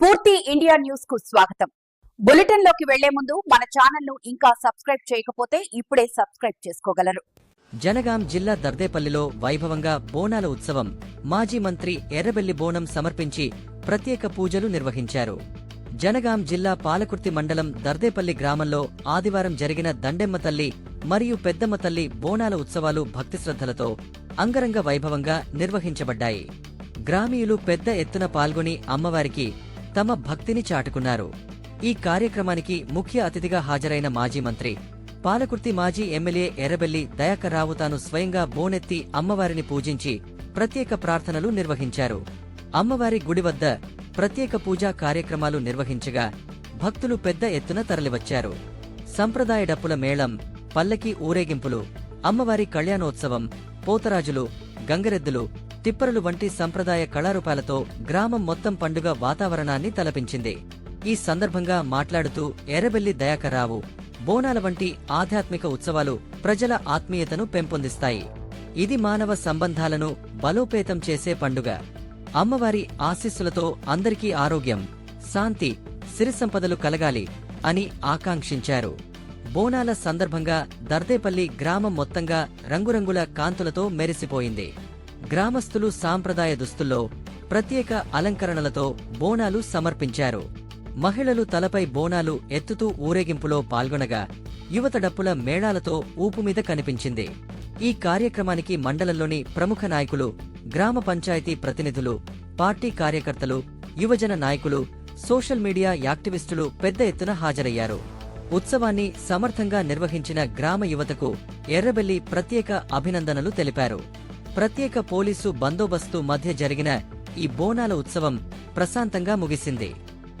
పూర్తి ఇండియా న్యూస్కు స్వాగతం. బులెటిన్లోకి వెళ్ళే ముందు మన ఛానల్ను ఇంకా సబ్స్క్రైబ్ చేయకపోతే ఇప్పుడే సబ్స్క్రైబ్ చేసుకోగలరు. జనగాం జిల్లా దర్దేపల్లిలో వైభవంగా బోనాల ఉత్సవం మాజీ మంత్రి ఎర్రబెల్లి బోనం సమర్పించి ప్రత్యేక పూజలు నిర్వహించారు. జనగాం జిల్లా పాలకుర్తి మండలం దర్దేపల్లి గ్రామంలో ఆదివారం జరిగిన దండెమ్మ తల్లి మరియు పెద్దమ్మ తల్లి బోనాల ఉత్సవాలు భక్తిశ్రద్ధలతో అంగరంగ వైభవంగా నిర్వహించబడ్డాయి. గ్రామీయులు పెద్ద ఎత్తున పాల్గొని అమ్మవారికి తమ భక్తిని చాటుకున్నారు. ఈ కార్యక్రమానికి ముఖ్య అతిథిగా హాజరైన మాజీ మంత్రి పాలకుర్తి మాజీ ఎమ్మెల్యే ఎర్రబెల్లి దయాకర్రావు తాను స్వయంగా బోనెత్తి అమ్మవారిని పూజించి ప్రత్యేక ప్రార్థనలు నిర్వహించారు. అమ్మవారి గుడి వద్ద ప్రత్యేక పూజా కార్యక్రమాలు నిర్వహించగా భక్తులు పెద్ద ఎత్తున తరలివచ్చారు. సంప్రదాయ డప్పుల మేళం పల్లకి ఊరేగింపులు అమ్మవారి కళ్యాణోత్సవం పోతరాజులు గంగరెద్దులు తిప్పరులు వంటి సంప్రదాయ కళారూపాలతో గ్రామం మొత్తం పండుగ వాతావరణాన్ని తలపించింది. ఈ సందర్భంగా మాట్లాడుతూ ఎర్రబెల్లి దయాకర్రావు బోనాల వంటి ఆధ్యాత్మిక ఉత్సవాలు ప్రజల ఆత్మీయతను పెంపొందిస్తాయి. ఇది మానవ సంబంధాలను బలోపేతం చేసే పండుగ. అమ్మవారి ఆశీస్సులతో అందరికీ ఆరోగ్యం శాంతి సిరిసంపదలు కలగాలి అని ఆకాంక్షించారు. బోనాల సందర్భంగా దర్దేపల్లి గ్రామం మొత్తంగా రంగురంగుల కాంతులతో మెరిసిపోయింది. గ్రామస్తులు సాంప్రదాయ దుస్తుల్లో ప్రత్యేక అలంకరణలతో బోనాలు సమర్పించారు. మహిళలు తలపై బోనాలు ఎత్తుతూ ఊరేగింపులో పాల్గొనగా యువత డప్పుల మేళాలతో ఊపుమీద కనిపించింది. ఈ కార్యక్రమానికి మండలంలోని ప్రముఖ నాయకులు గ్రామ పంచాయతీ ప్రతినిధులు పార్టీ కార్యకర్తలు యువజన నాయకులు సోషల్ మీడియా యాక్టివిస్టులు పెద్ద ఎత్తున హాజరయ్యారు. ఉత్సవాన్ని సమర్థంగా నిర్వహించిన గ్రామ యువతకు ఎర్రబెల్లి ప్రత్యేక అభినందనలు తెలిపారు. ప్రత్యేక పోలీసు బందోబస్తు మధ్య జరిగిన ఈ బోనాల ఉత్సవం ప్రశాంతంగా ముగిసింది.